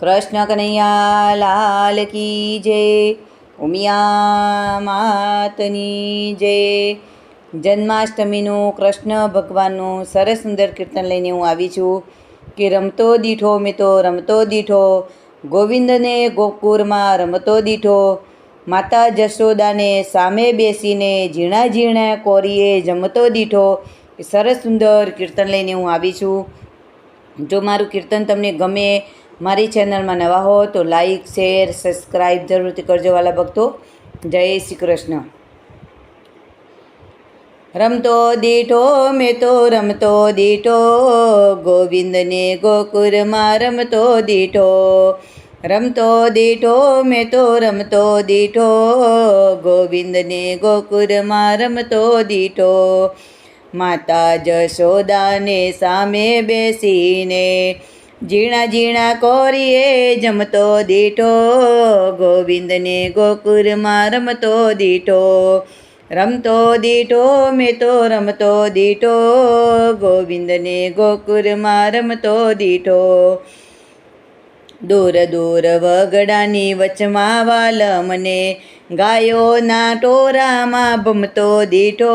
કૃષ્ણ કનૈયા લાલ કી જય, ઉમિયા માતની જય. જન્માષ્ટમીનું કૃષ્ણ ભગવાનનું સરસ સુંદર કીર્તન લઈને હું આવી છું કે રમતો દીઠો મેં તો રમતો દીઠો, ગોવિંદને ગોકુરમાં રમતો દીઠો, માતા જશોદાને સામે બેસીને ઝીણા ઝીણા કોરીએ જમતો દીઠો સરસ સુંદર કીર્તન લઈને હું આવી છું. જો મારું કીર્તન તમને ગમે મારી ચેનલમાં નવા હો તો લાઈક, શેર સબસ્ક્રાઈબ જરૂરથી કરજો વાલા ભક્તો. જય શ્રી કૃષ્ણ. રમતો દીઠો મેં તો રમતો દીઠો, ગોવિંદને ગોકુરમાં રમતો દીઠો. રમતો દીઠો મેં તો રમતો દીઠો, ગોવિંદને ગોકુરમાં રમતો દીઠો. માતા જશોદાને સામે બેસીને ઝીણા ઝીણા કોરીએ જમતો દીઠો, ગોવિંદને ગોકુરમાં રમતો દીઠો રમતો દીઠો મેં તો રમતો દીઠો, ગોવિંદને ગોકુરમાં રમતો દીઠો. દૂર દૂર વગડાની વચમાં વાલ મને ગાયોના ટોરામાં ભમતો દીઠો,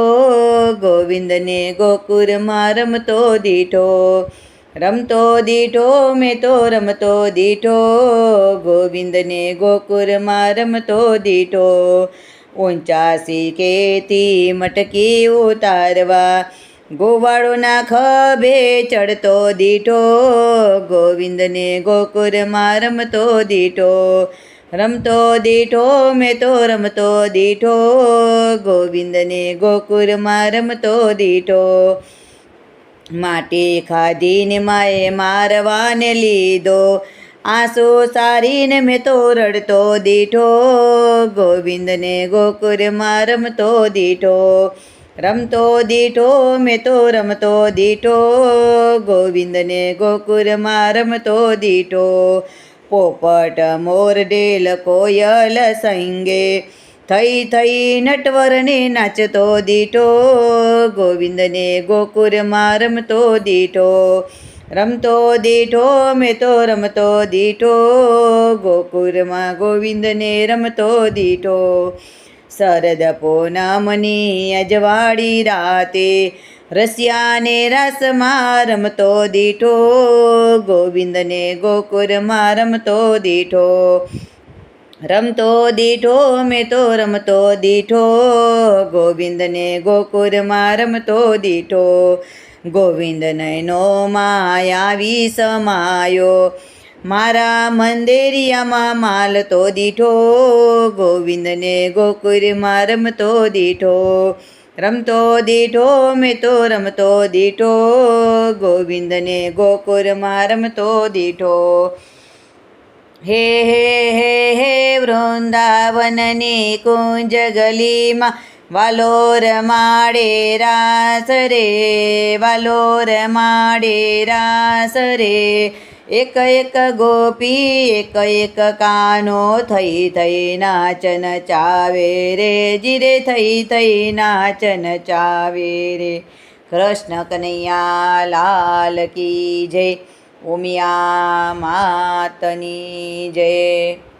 ગોવિંદને ગોકુરમાં રમતો દીઠો. રમતો દીઠો મેં તો રમતો દીઠો, ગોવિંદને ગોકુરમાં રમતો દીઠો. ઊંચાસી કેતી મટકી ઉતારવા, ગોવાળોના ખભે ચડતો દીઠો, ગોવિંદને ગોકુરમાં રમતો દીઠો. રમતો દીઠો મેં તો રમતો દીઠો, ગોવિંદને ગોકુરમાં રમતો દીઠો. માટી ખાધીને માએ મારવાને લીધો. આંસુ સારીને મેં તો રડતો દીઠો. ગોવિંદને ગોકુરમાં રમતો દીઠો. રમતો દીઠો મેં તો રમતો દીઠો. ગોવિંદને ગોકુરમાં રમતો દીઠો. પોપટ મોર ડેલ કોયલ સંગે થઈ થઈ નટવરને નાચતો દીઠો, ગોવિંદને ગોકુરમાં રમતો દીઠો. રમતો દીઠો, મેં તો રમતો દીઠો ગોકુરમાં ગોવિંદને રમતો દીઠો. શરદ પૂનમની અજવાળી રાતે રસિયાને રસમાં રમતો દીઠો, ગોવિંદને ગોકુરમાં રમતો દીઠો. રમતો દીઠો મેં તો રમતો દીઠો. ગોવિંદને ગોકુરમાં રમતો દીઠો. ગોવિંદ નયનો માયાવી સમાયો. મારા મંદિરિયામાં માલતો દીઠો. ગોવિંદને ગોકુરમાં રમતો દીઠો. રમતો દીઠો મેં તો રમતો દીઠો. ગોવિંદને ગોકુરમાં રમતો દીઠો. હે હે વૃંદાવનની કુંજ ગલીમાં વાલો માડે રાસ રે વાલો માડે રાસ રે. એક એક ગોપી, એક એક કાનો થઈ થઈ નાચન ચાવે રે, જીરે થઈ થઈ નાચન ચાવે રે. કૃષ્ણ કનૈયા લાલ કી જય, ઉમિયા માતની જય.